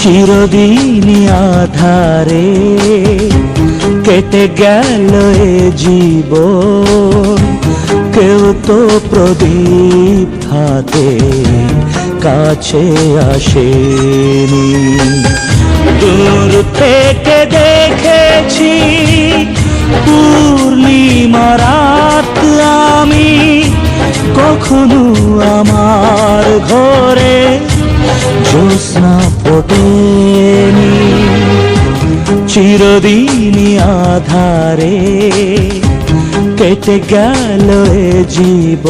চিরদিনই আধারে কেটে গেল এ জীবন। কেউ তো প্রদীপ হাতে কাছে আসেনি। দূর থেকে দেখেছি পূর্ণিমা রাত আমি। কখনো আমার ঘরে জ্যোৎস্না ফোটেনি। চিরদিনই আধারে কেটে গেল এ জীব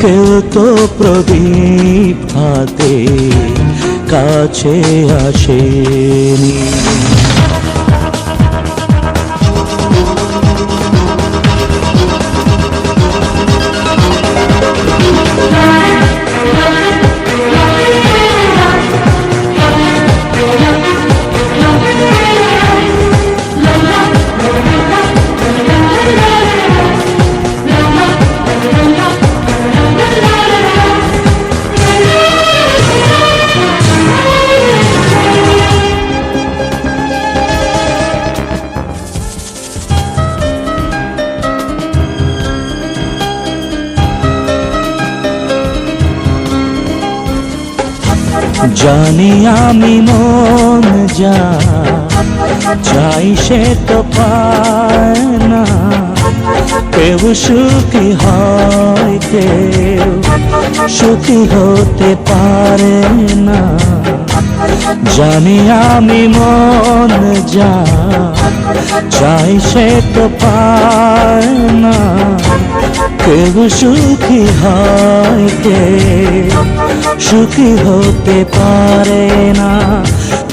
কেউ তো প্রদীপ হাতে কাছে আসেনি। জানি আমি মন যা চাই সে তো পায় না। কেউ সুখী হয়, কেউ সুখী হতে পারে না। জানি আমি মন যা চাই সে তো পায় না। কেউ সুখী হয় কে? সুখী হতে পারে না।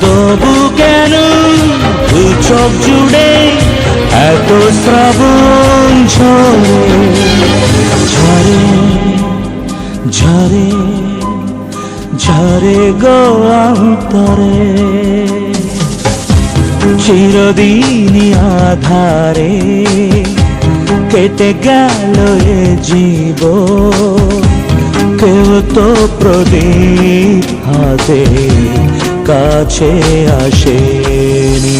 তবু কেন দু চোখ জুড়ে এত শ্রাবণ ঝরে? ঝরে ঝরে ঝরে গো অন্তরে। আধারে কেটে গেল এ জীব কেউ তো প্রদীপ হাতে কাছে আসেনি।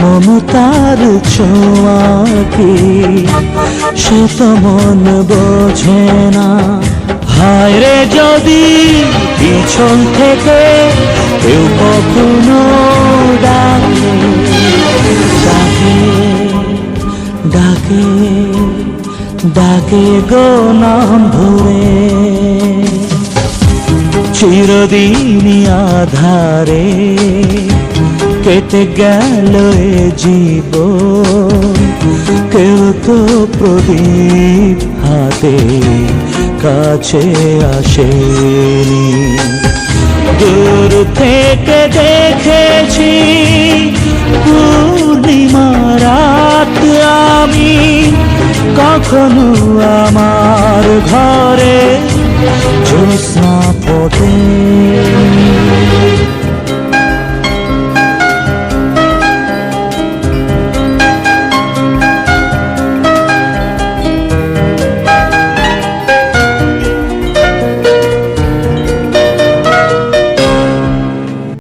মমতার ছোঁয়া কি সে তো মন বোঝে না। হায় রে যদি পিছন থেকে কেউ কখনো ডাকে ডাকে ডাকে ডাকে গো নাম ধরে। চিরদিনই আধারে কেটে গেল জীব কেউ তো প্রদীপ হাতে কাছে আসেনি। দূর থেকে দেখেছি পূর্ণিমা রাত আমি। কখনো আমার ঘরে জ্যোৎস্না ফোটে।